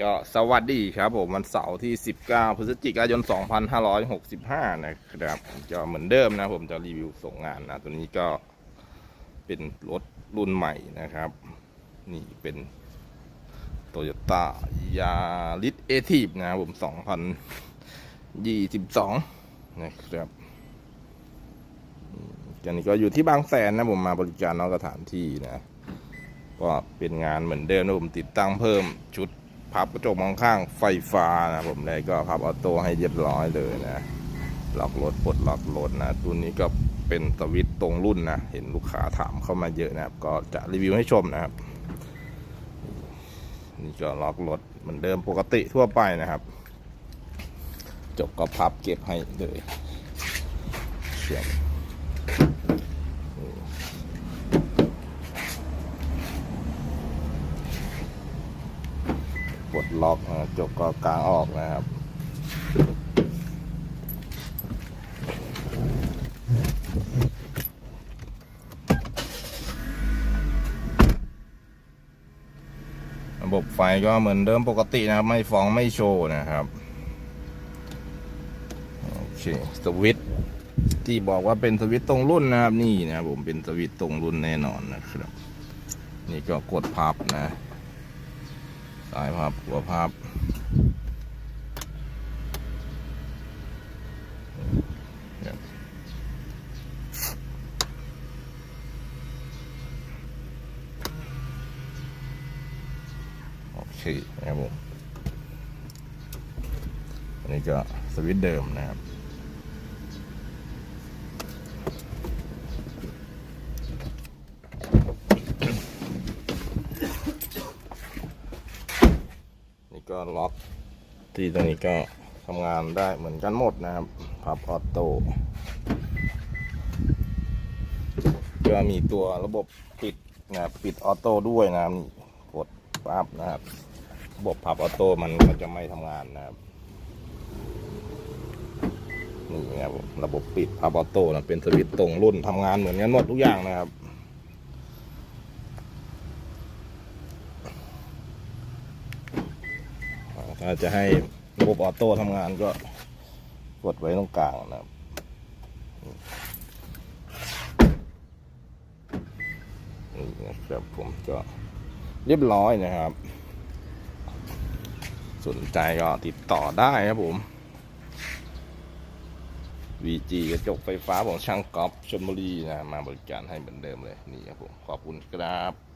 ก็สวัสดีครับผมวันเสาร์ที่ 19 พฤศจิกายน 2565 นะครับก็เหมือนเดิมนะผมจะรีวิวส่งงานนะ ตัวนี้ก็เป็นรถรุ่นใหม่นะครับ นี่เป็นโตโยต้ายาริสเอทีฟนะครับผม 2022 นะครับอันนี้ก็อยู่ที่บางแสนนะผมมาบริการนอกสถานที่นะ ก็เป็นงานเหมือนเดิมนะผมติดตั้งเพิ่มชุด พับกระจกมองข้างไฟฟ้านะผมเลยก็พับออโต้ให้เรียบร้อยเลยนะล็อกรถปลดล็อกรถนะตัวนี้ก็เป็นสวิตตรงรุ่นนะ เห็นลูกค้าถามเข้ามาเยอะนะครับ ก็จะรีวิวให้ชมนะครับ นี่ก็ล็อกรถเหมือนเดิมปกติทั่วไปนะครับ จบก็พับเก็บให้เลยเสียง ดล็อกจบก็กลางออกนะครับระบบไฟก็เหมือนเดิมปกตินะครับ ไม่ฟ้องไม่โชว์นะครับโอเคสวิตที่บอกว่าเป็นสวิตตรงรุ่นนะครับ นี่นะครับผมเป็นสวิตตรงรุ่นแน่นอนนะครับ นี่ก็กดพับนะ สายพับหัวพับโอเคนะครับผมอันนี้ก็สวิตช์เดิมนะครับ ก็ล็อกที่ตรงนี้ก็ทำงานได้เหมือนกันหมดนะครับพับออโต้ก็มีตัวระบบปิดนะปิดออโต้ด้วยนะครับนี่กดปั๊บนะครับระบบพับออโต้มันก็จะไม่ทำงานนะครับนี่นะครับระบบปิดพับออโต้นะเป็นสวิตช์ตรงรุ่นทำงานเหมือนกันหมดทุกอย่างนะครับ ถ้าจะให้ระบบออโต้ทำงานก็กดไว้ตรงกลางนะครับนี่นะครับผมก็เรียบร้อยนะครับ สนใจก็ติดต่อได้ครับผม VG กระจกไฟฟ้าของช่างก๊อฟชลบุรีนะ มาบริการให้เหมือนเดิมเลย นี่ครับผม ขอบคุณครับ